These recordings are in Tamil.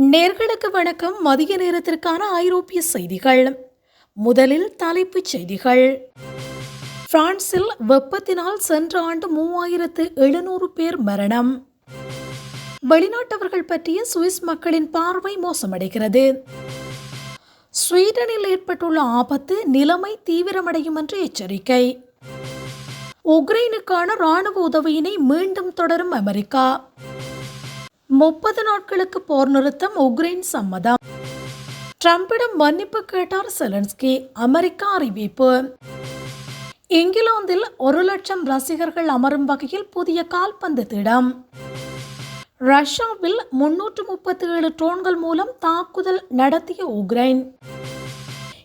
நேர்களுக்கு வணக்கம். மதிய நேரத்திற்கான ஐரோப்பிய செய்திகள். முதலில் தலைப்புச் செய்திகள். பிரான்சில் வெப்பத்தினால் சென்ற ஆண்டு மூவாயிரத்து எழுநூறு பேர் மரணம். வெளிநாட்டவர்கள் பற்றிய சுவிஸ் மக்களின் பார்வை மோசமடைகிறது. ஸ்வீடனில் ஏற்பட்டுள்ள ஆபத்து நிலைமை தீவிரமடையும் என்று எச்சரிக்கை. உக்ரைனுக்கான ராணுவ உதவியினை மீண்டும் தொடரும் அமெரிக்கா. முப்பது நாட்களுக்கு போர் நிறுத்தம் உக்ரைன் சம்மதம். ட்ரம்பிடம் மன்னிப்பு கேட்டார் செலன்ஸ்கி அமெரிக்கா அறிவிப்பு. இங்கிலாந்தில் ஒரு லட்சம் ரசிகர்கள் அமரும் வகையில் புதிய கால்பந்து திடம். ரஷ்யாவில் முன்னூற்று முப்பத்தி ஏழு ட்ரோன்கள் மூலம் தாக்குதல் நடத்திய உக்ரைன்.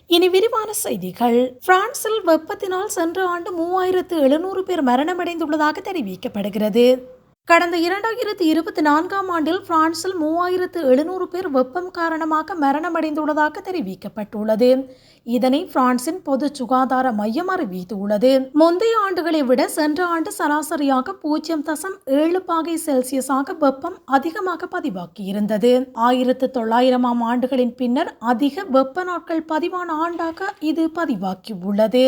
இனி விரிவான செய்திகள். பிரான்சில் வெப்பத்தினால் சென்ற ஆண்டு மூவாயிரத்து எழுநூறு பேர் மரணமடைந்துள்ளதாக தெரிவிக்கப்படுகிறது. கடந்த இரண்டாயிரத்தி இருபத்தி நான்காம் ஆண்டில் பிரான்சில் மூவாயிரத்து எழுநூறு பேர் வெப்பம் காரணமாக மரணமடைந்துள்ளதாக தெரிவிக்கப்பட்டுள்ளது. இதனை பிரான்சின் பொது சுகாதார மையம் அறிவித்துள்ளது. முந்தைய ஆண்டுகளை விட சென்ற ஆண்டு சராசரியாக பூஜ்ஜியம் தசம் ஏழு பாகை செல்சியஸாக வெப்பம் அதிகமாக பதிவாகியிருந்தது. ஆயிரத்து தொள்ளாயிரமாம் ஆண்டுகளின் பின்னர் அதிக வெப்ப நாட்கள் பதிவான ஆண்டாக இது பதிவாகியுள்ளது.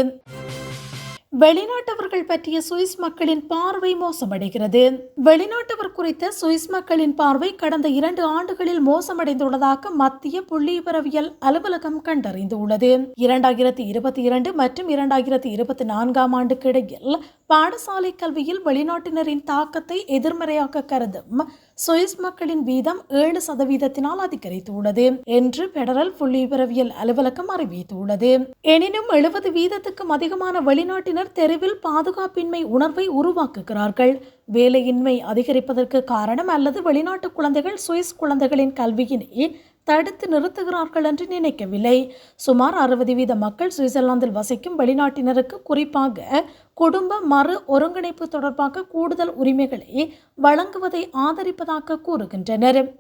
வெளிநாட்டவர்கள் பற்றிய சுவிஸ் மக்களின் பார்வை மோசமடைகிறது. வெளிநாட்டவர் குறித்த சுவிஸ் மக்களின் பார்வை கடந்த இரண்டு ஆண்டுகளில் மோசமடைந்துள்ளதாக மத்திய புள்ளிவிவரவியல் அலுவலகம் கண்டறிந்துள்ளது. இரண்டாயிரத்தி இருபத்தி இரண்டு மற்றும் இரண்டாயிரத்தி இருபத்தி நான்காம் ஆண்டுக்கு இடையில் பாடசாலை கல்வியில் வெளிநாட்டினரின் தாக்கத்தை எதிர்மறையாக கருதும் சுவிஸ் மக்களின் வீதம் ஏழு சதவீதத்தினால் அதிகரித்துள்ளது என்று பெடரல் புள்ளிவிவரவியல் அலுவலகம் அறிவித்துள்ளது. எனினும் எழுபது வீதத்துக்கும் அதிகமான வெளிநாட்டினர் தெருவில் பாதுகாப்பின்மை உணர்வை உருவாக்குகிறார்கள். வேலையின்மை அதிகரிப்பதற்கு காரணம் அல்லது வெளிநாட்டு குழந்தைகள் சுவிஸ் குழந்தைகளின் கல்வியினை தடுத்து நிறுத்துகிறார்கள் என்று நினைக்கவில்லை. சுமார் அறுபது வீத மக்கள் சுவிட்சர்லாந்தில் வசிக்கும் வெளிநாட்டினருக்கு குறிப்பாக குடும்ப மறு ஒருங்கிணைப்பு தொடர்பாக கூடுதல் உரிமைகளை வழங்குவதை ஆதரிப்பதாக கூறுகின்றனர்.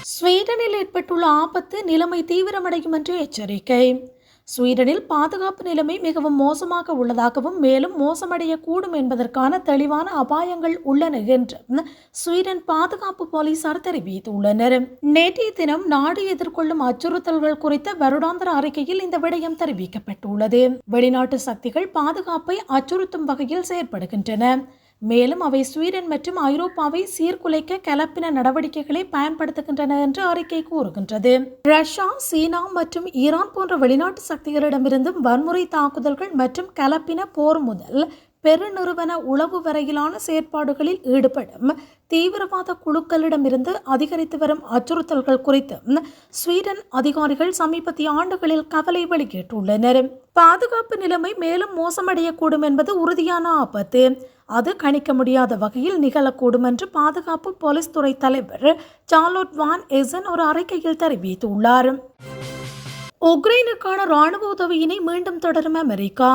ஸ்வீடனில் ஏற்பட்டுள்ள ஆபத்து நிலைமை தீவிரமடையும் என்று எச்சரிக்கை. ஸ்வீடனில் பாதுகாப்பு நிலைமை மிகவும் மோசமாக உள்ளதாகவும் மேலும் மோசமடையக்கூடும் என்பதற்கான தெளிவான அபாயங்கள் உள்ளன என்று ஸ்வீடன் பாதுகாப்பு போலீசார் தெரிவித்துள்ளனர். நேற்றைய தினம் நாடு எதிர்கொள்ளும் அச்சுறுத்தல்கள் குறித்த வருடாந்திர அறிக்கையில் இந்த விடயம் தெரிவிக்கப்பட்டுள்ளது. வெளிநாட்டு சக்திகள் பாதுகாப்பை அச்சுறுத்தும் வகையில் செயற்படுகின்றன. மேலும் அவை ஸ்வீடன் மற்றும் ஐரோப்பாவை சீர்குலைக்க கலப்பின நடவடிக்கைகளை பயன்படுத்துகின்றன என்று அறிக்கை கூறுகின்றது. ரஷ்யா சீனா மற்றும் ஈரான் போன்ற வெளிநாட்டு சக்திகளிடமிருந்தும் வன்முறை தாக்குதல்கள் மற்றும் கலப்பின போர் முதல் பெருநிறுவன உளவு வரையிலான செயற்பாடுகளில் ஈடுபடும் தீவிரவாத குழுக்களிடமிருந்து அதிகரித்து வரும் அச்சுறுத்தல்கள் குறித்து ஸ்வீடன் அதிகாரிகள் சமீபத்திய ஆண்டுகளில் கவலை வெளியிட்டுள்ளனர். பாதுகாப்பு நிலைமை மேலும் மோசமடையக்கூடும் என்பது உறுதியான ஆபத்து. அது கணிக்க முடியாத வகையில் நிகழக்கூடும் என்று பாதுகாப்பு போலீஸ் துறை தலைவர் சார்லோட் வான் எசன் ஒரு அறிக்கையில் தெரிவித்துள்ளார். உக்ரைனுக்கான ராணுவ உதவியினை மீண்டும் தொடரும் அமெரிக்கா.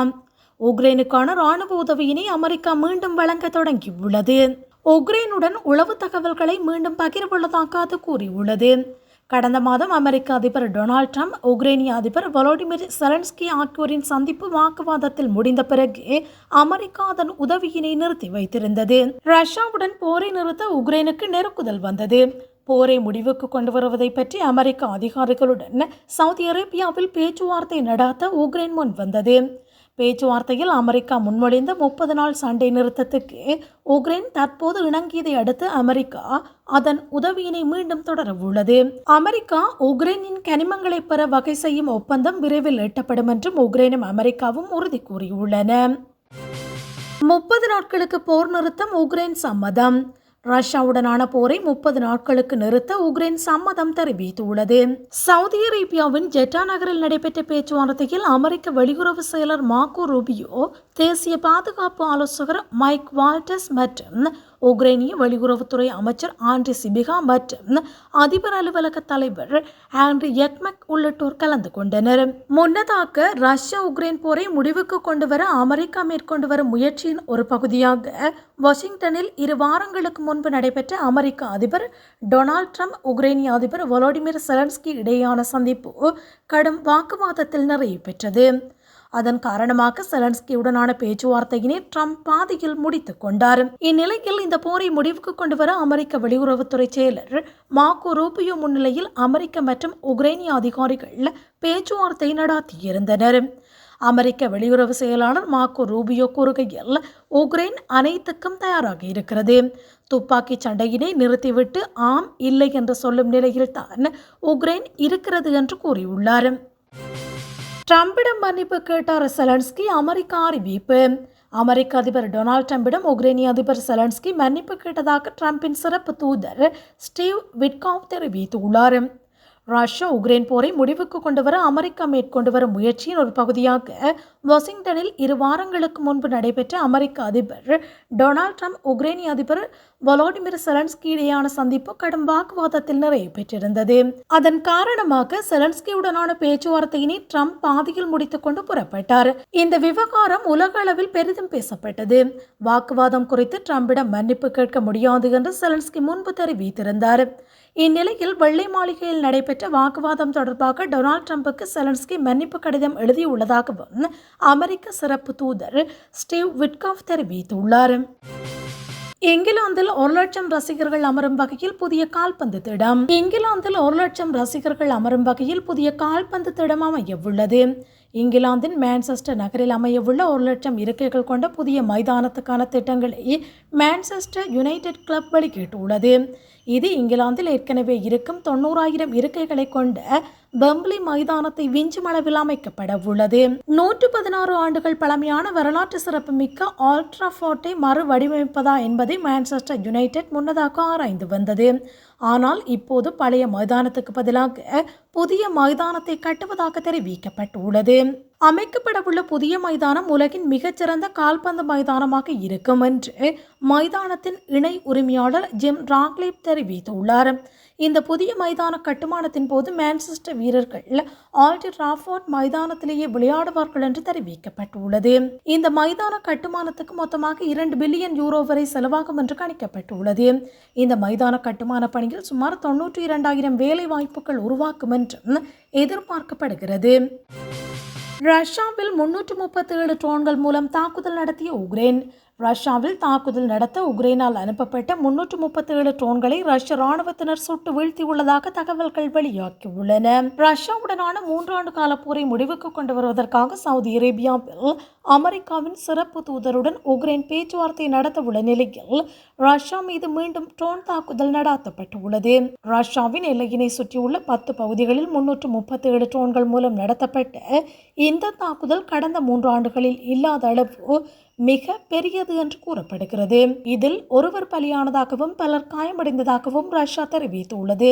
உக்ரைனுக்கான ராணுவ உதவியினை அமெரிக்கா மீண்டும் வழங்க தொடங்கியுள்ளது. உக்ரைனுடன் உளவு தகவல்களை மீண்டும் பகிர்வுள்ளதாக அது கூறியுள்ளது. கடந்த மாதம் அமெரிக்க அதிபர் டொனால்ட் ட்ரம்ப் உக்ரைனிய அதிபர் வலோடிமிர் செலன்ஸ்கி ஆகியோரின் சந்திப்பு வாக்குவாதத்தில் முடிந்த பிறகு அமெரிக்கா அதன் உதவியினை நிறுத்தி வைத்திருந்தது. ரஷ்யாவுடன் போரை நிறுத்த உக்ரைனுக்கு நெருக்குதல் வந்தது. போரை முடிவுக்கு கொண்டு வருவதை பற்றி அமெரிக்க அதிகாரிகளுடன் சவுதி அரேபியாவில் பேச்சுவார்த்தை நடாத்த உக்ரைன் முன் வந்தது. பேச்சுவார்த்தையில் அமெரிக்கா முன்மொழிந்த முப்பது நாள் சண்டை நிறுத்தத்துக்கு உக்ரைன் தற்போது இணங்கியதை அடுத்து அமெரிக்கா அதன் உதவியினை மீண்டும் தொடர உள்ளது. அமெரிக்கா உக்ரைனின் கனிமங்களை பெற வகை செய்யும் ஒப்பந்தம் விரைவில் எட்டப்படும் என்றும் உக்ரைனும் அமெரிக்காவும் உறுதி கூறியுள்ளன. முப்பது நாட்களுக்கு போர் நிறுத்தம் உக்ரைன் சம்மதம். ரஷ்யாவுடனான போரை முப்பது நாட்களுக்கு நிறுத்த உக்ரைன் சம்மதம் தெரிவித்துள்ளது. சவுதி அரேபியாவின் ஜெட்டா நகரில் நடைபெற்ற பேச்சுவார்த்தையில் அமெரிக்க வெளியுறவு செயலர் மார்க்கோ ரூபியோ தேசிய பாதுகாப்பு ஆலோசகர் மைக் வால்டஸ் மற்றும் உக்ரைனிய வெளியுறவுத்துறை அமைச்சர் ஆண்ட்ரி சிபிகா மற்றும் அதிபர் அலுவலக தலைவர் ஆண்ட்ரி யக்மக் உள்ளிட்டோர் கலந்து கொண்டனர். முன்னதாக ரஷ்யா உக்ரைன் போரை முடிவுக்கு கொண்டு வர அமெரிக்கா மேற்கொண்டு வரும் முயற்சியின் ஒரு பகுதியாக வாஷிங்டனில் இரு வாரங்களுக்கு முன்பு நடைபெற்ற அமெரிக்க அதிபர் டொனால்ட் ட்ரம்ப் உக்ரைனிய அதிபர் வொலோடிமிர் செலன்ஸ்கி இடையேயான சந்திப்பு கடும் வாக்குவாதத்தில் நிறைவு பெற்றது. அதன் காரணமாக செலன்ஸ்கியுடனான பேச்சுவார்த்தையினை ட்ரம்ப் பாதியில் முடித்துக் கொண்டார். இந்நிலையில் இந்த போரை முடிவுக்கு கொண்டு வர அமெரிக்க வெளியுறவுத்துறை செயலர் மாக்கோ ரூபியோ முன்னிலையில் அமெரிக்க மற்றும் உக்ரைனிய அதிகாரிகள் பேச்சுவார்த்தை நடாத்தியிருந்தனர். அமெரிக்க வெளியுறவு செயலாளர் மார்க்கோ ரூபியோ கூறுகையில் உக்ரைன் அனைத்துக்கும் தயாராக இருக்கிறது. துப்பாக்கி சண்டையினை நிறுத்திவிட்டு ஆம் இல்லை என்று சொல்லும் நிலையில்தான் உக்ரைன் இருக்கிறது என்று கூறியுள்ளார். ட்ரம்பிடம் மன்னிப்பு கேட்டார் செலன்ஸ்கி அமெரிக்கா அறிவிப்பு. அமெரிக்க அதிபர் டொனால்ட் ட்ரம்பிடம் உக்ரைனிய அதிபர் செலன்ஸ்கி மன்னிப்பு கேட்டதாக ட்ரம்பின் சிறப்பு தூதர் ஸ்டீவ் விட்காவ் தெரிவித்துள்ளார். ரஷ்யா உக்ரைன் போரை முடிவுக்கு கொண்டு வர அமெரிக்கா மேற்கொண்டு வரும் முயற்சியின் ஒரு பகுதியாக வாஷிங்டனில் இரு வாரங்களுக்கு முன்பு நடைபெற்ற அமெரிக்க அதிபர் டொனால்ட் ட்ரம்ப் உக்ரைனிய அதிபர் வொலோடிமிர் செலன்ஸ்கி இடையான சந்திப்பு கடும் வாக்குவாதத்தில் நிறைய பெற்றிருந்தது. அதன் காரணமாக செலன்ஸ்கியுடனான பேச்சுவார்த்தையினை ட்ரம்ப் பாதியில் முடித்துக்கொண்டு புறப்பட்டார். இந்த விவகாரம் உலக அளவில் பெரிதும் பேசப்பட்டது. வாக்குவாதம் குறித்து ட்ரம்பிடம் மன்னிப்பு கேட்க முடியாது என்று செலன்ஸ்கி முன்பு தெரிவித்திருந்தார். இந்நிலையில் வெள்ளை மாளிகையில் நடைபெற்ற வாக்குவாதம் தொடர்பாக டொனால்ட் ட்ரம்புக்கு செலன்ஸ்கி மன்னிப்பு கடிதம் எழுதியுள்ளதாகவும் அமெரிக்க சிறப்பு தூதர் ஸ்டீவ் விட்காஃப் தெரிவித்துள்ளார். இங்கிலாந்தில் ஒரு லட்சம் ரசிகர்கள் அமரும் வகையில் புதிய கால்பந்து திடம். இங்கிலாந்தில் ஒரு லட்சம் ரசிகர்கள் அமரும் வகையில் புதிய கால்பந்து திடம் அமைய உள்ளது இங்கிலாந்தின் மான்செஸ்டர் நகரில் அமையவுள்ள ஒரு லட்சம் இருக்கைகள் கொண்ட புதிய மைதானத்துக்கான திட்டங்களை மான்செஸ்டர் யுனைடெட் கிளப் வெளியிட்டுள்ளது. இது இங்கிலாந்தில் ஏற்கனவே இருக்கும் தொண்ணூறாயிரம் இருக்கைகளை கொண்ட பம்ப்ளி மைதானத்தை விஞ்சும் அளவில் அமைக்கப்பட உள்ளது. நூற்று பதினாறு ஆண்டுகள் பழமையான வரலாற்று சிறப்புமிக்க ஆல்ட்ராஃபோர்ட்டை மறுவடிவமைப்பதா என்பதை மான்செஸ்டர் யுனைடெட் முன்னதாக ஆராய்ந்து வந்தது. ஆனால் இப்போது பழைய மைதானத்துக்கு பதிலாக புதிய மைதானத்தை கட்டுவதாக தெரிவிக்கப்பட்டுள்ளது. அமைக்கப்படவுள்ள புதிய மைதானம் உலகின் மிகச்சிறந்த கால்பந்து மைதானமாக இருக்கும் என்று மைதானத்தின் இணை உரிமையாளர் ஜிம் ராக்லேப் தெரிவித்துள்ளார். இந்த புதிய மைதான கட்டுமானத்தின் போது மான்செஸ்டர் வீரர்கள் ஆல்டி ராஃபோர்ட் மைதானத்திலேயே விளையாடுவார்கள் என்று தெரிவிக்கப்பட்டுள்ளது. இந்த மைதான கட்டுமானத்துக்கு மொத்தமாக இரண்டு பில்லியன் யூரோ வரை செலவாகும் என்று கணிக்கப்பட்டுள்ளது. இந்த மைதான கட்டுமான பணியில் சுமார் தொன்னூற்றி இரண்டாயிரம் வேலை வாய்ப்புகள் உருவாக்கும் என்றும் எதிர்பார்க்கப்படுகிறது. ரஷ்யாவில் முன்னூற்று முப்பத்தி ஏழு ட்ரோன்கள் மூலம் தாக்குதல் நடத்திய உக்ரைன் ரஷ்யாவில் தாக்குதல் நடத்த உக்ரைனால் அனுப்பப்பட்ட முன்னூற்று முப்பத்தி ஏழு ட்ரோன்களை ரஷ்ய ராணுவத்தினர் சுட்டு வீழ்த்தியுள்ளதாக தகவல்கள் வெளியாகியுள்ளன. ரஷ்யாவுடனான மூன்றாண்டு கால போரை முடிவுக்கு கொண்டு வருவதற்காக சவுதி அரேபியாவில் அமெரிக்காவின் சிறப்பு தூதருடன் உக்ரைன் பேச்சுவார்த்தை நடத்த உள்ள நிலையில் ரஷ்யா மீது மீண்டும் ட்ரோன் தாக்குதல் நடத்தப்பட்டுள்ளது. ரஷ்யாவின் எல்லையினை சுற்றியுள்ள பத்து பகுதிகளில் முன்னூற்று முப்பத்தி ஏழு ட்ரோன்கள் மூலம் நடத்தப்பட்ட இந்த தாக்குதல் கடந்த மூன்று ஆண்டுகளில் இல்லாத அளவு மிக பெரிய நடந்தது என்று கூறப்படுகிறது. இதில் ஒருவர் பலியானதாகவும் பலர் காயமடைந்ததாகவும் ரஷ்யா தெரிவித்துள்ளது.